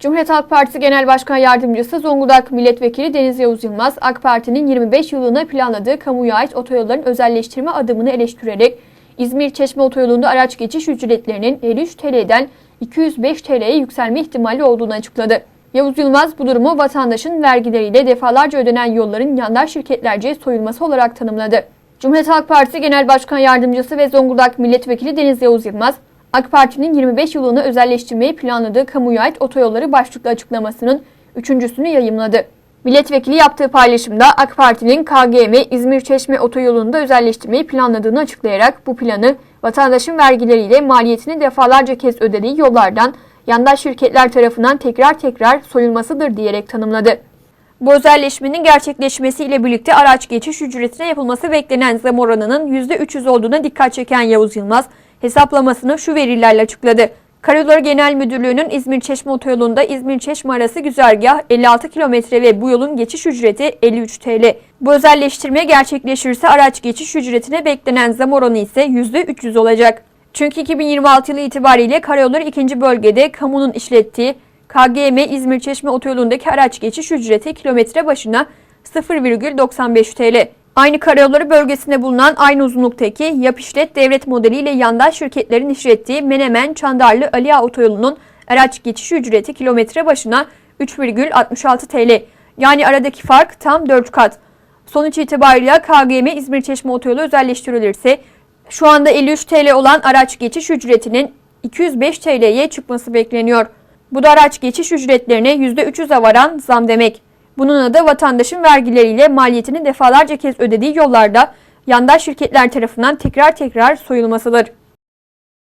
Cumhuriyet Halk Partisi Genel Başkan Yardımcısı Zonguldak Milletvekili Deniz Yavuz Yılmaz, AK Parti'nin 25 yılına planladığı kamuya ait otoyolların özelleştirme adımını eleştirerek İzmir-Çeşme otoyolunda araç geçiş ücretlerinin 53 TL'den 205 TL'ye yükselme ihtimali olduğunu açıkladı. Yavuz Yılmaz bu durumu vatandaşın vergileriyle defalarca ödenen yolların yandaş şirketlerce soyulması olarak tanımladı. Cumhuriyet Halk Partisi Genel Başkan Yardımcısı ve Zonguldak Milletvekili Deniz Yavuz Yılmaz, AK Parti'nin 25 yılını özelleştirmeyi planladığı kamuya ait otoyolları başlıklı açıklamasının üçüncüsünü yayımladı. Milletvekili yaptığı paylaşımda AK Parti'nin KGM İzmir-Çeşme otoyolunu da özelleştirmeyi planladığını açıklayarak bu planı vatandaşın vergileriyle maliyetini defalarca kez ödediği yollardan yandaş şirketler tarafından tekrar tekrar soyulmasıdır diyerek tanımladı. Bu özelleşmenin gerçekleşmesiyle birlikte araç geçiş ücretine yapılması beklenen zam oranının %300 olduğuna dikkat çeken Yavuz Yılmaz, hesaplamasını şu verilerle açıkladı. Karayolları Genel Müdürlüğü'nün İzmir-Çeşme otoyolunda İzmir-Çeşme arası güzergah 56 kilometre ve bu yolun geçiş ücreti 53 TL. Bu özelleştirme gerçekleşirse araç geçiş ücretine beklenen zam oranı ise %300 olacak. Çünkü 2026 yılı itibariyle karayolları 2. bölgede kamunun işlettiği KGM İzmir-Çeşme otoyolundaki araç geçiş ücreti kilometre başına 0,95 TL. Aynı karayolları bölgesinde bulunan aynı uzunluktaki yap işlet devlet modeliyle yandaş şirketlerin işlettiği Menemen Çandarlı Aliya otoyolunun araç geçiş ücreti kilometre başına 3,66 TL. Yani aradaki fark tam 4 kat. Sonuç itibariyle KGM İzmir Çeşme otoyolu özelleştirilirse şu anda 53 TL olan araç geçiş ücretinin 205 TL'ye çıkması bekleniyor. Bu da araç geçiş ücretlerine %300'e varan zam demek. Bunun adı vatandaşın vergileriyle maliyetini defalarca kez ödediği yollarda yandaş şirketler tarafından tekrar tekrar soyulmasıdır.